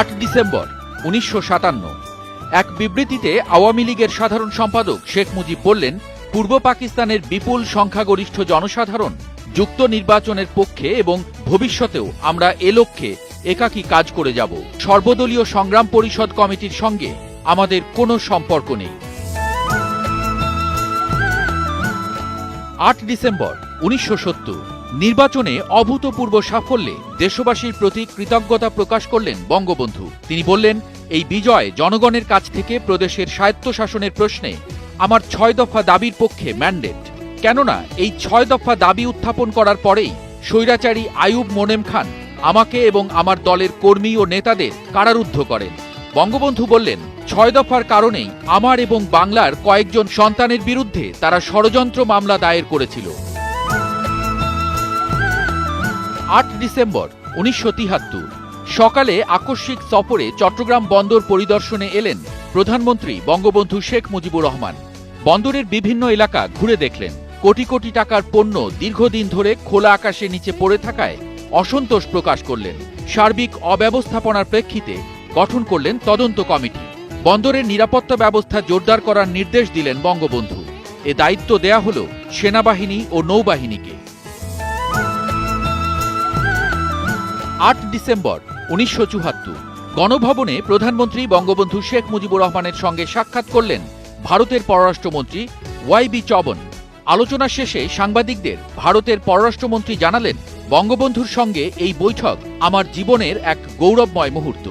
আট ডিসেম্বর, উনিশশো এক বিবৃতিতে আওয়ামী লীগের সাধারণ সম্পাদক শেখ মুজিব বললেন, পূর্ব পাকিস্তানের বিপুল সংখ্যাগরিষ্ঠ জনসাধারণ যুক্ত নির্বাচনের পক্ষে এবং ভবিষ্যতেও আমরা এ লক্ষ্যে একাকী কাজ করে যাব। সর্বদলীয় সংগ্রাম পরিষদ কমিটির সঙ্গে আমাদের কোনো সম্পর্ক নেই। আট ডিসেম্বর, উনিশশো সত্তর। নির্বাচনে অভূতপূর্ব সাফল্যে দেশবাসীর প্রতি কৃতজ্ঞতা প্রকাশ করলেন বঙ্গবন্ধু। তিনি বললেন, এই বিজয় জনগণের কাছ থেকে প্রদেশের স্বায়ত্তশাসনের প্রশ্নে আমার ছয় দফা দাবির পক্ষে ম্যান্ডেট। কেননা, এই ছয় দফা দাবি উত্থাপন করার পরেই স্বৈরাচারী আয়ুব মোনেম খান আমাকে এবং আমার দলের কর্মী ও নেতাদের কারারুদ্ধ করেন। বঙ্গবন্ধু বললেন, ছয় দফার কারণেই আমার এবং বাংলার কয়েকজন সন্তানের বিরুদ্ধে তারা ষড়যন্ত্র মামলা দায়ের করেছিল। আট ডিসেম্বর, উনিশশো সকালে আকস্মিক সফরে চট্টগ্রাম বন্দর পরিদর্শনে এলেন প্রধানমন্ত্রী বঙ্গবন্ধু শেখ মুজিবুর রহমান। বন্দরের বিভিন্ন এলাকা ঘুরে দেখলেন। কোটি কোটি টাকার পণ্য দীর্ঘদিন ধরে খোলা আকাশের নিচে পড়ে থাকায় অসন্তোষ প্রকাশ করলেন। সার্বিক অব্যবস্থাপনার প্রেক্ষিতে গঠন করলেন তদন্ত কমিটি। বন্দরের নিরাপত্তা ব্যবস্থা জোরদার করার নির্দেশ দিলেন বঙ্গবন্ধু। এ দায়িত্ব দেয়া হল সেনাবাহিনী ও নৌবাহিনীকে। আট ডিসেম্বর, উনিশশো চুহাত্তর গণভবনে প্রধানমন্ত্রী বঙ্গবন্ধু শেখ মুজিবুর রহমানের সঙ্গে সাক্ষাৎ করলেন ভারতের পররাষ্ট্রমন্ত্রী ওয়াই বি চবন। আলোচনা শেষে সাংবাদিকদের ভারতের পররাষ্ট্রমন্ত্রী জানালেন, বঙ্গবন্ধুর সঙ্গে এই বৈঠক আমার জীবনের এক গৌরবময় মুহূর্ত।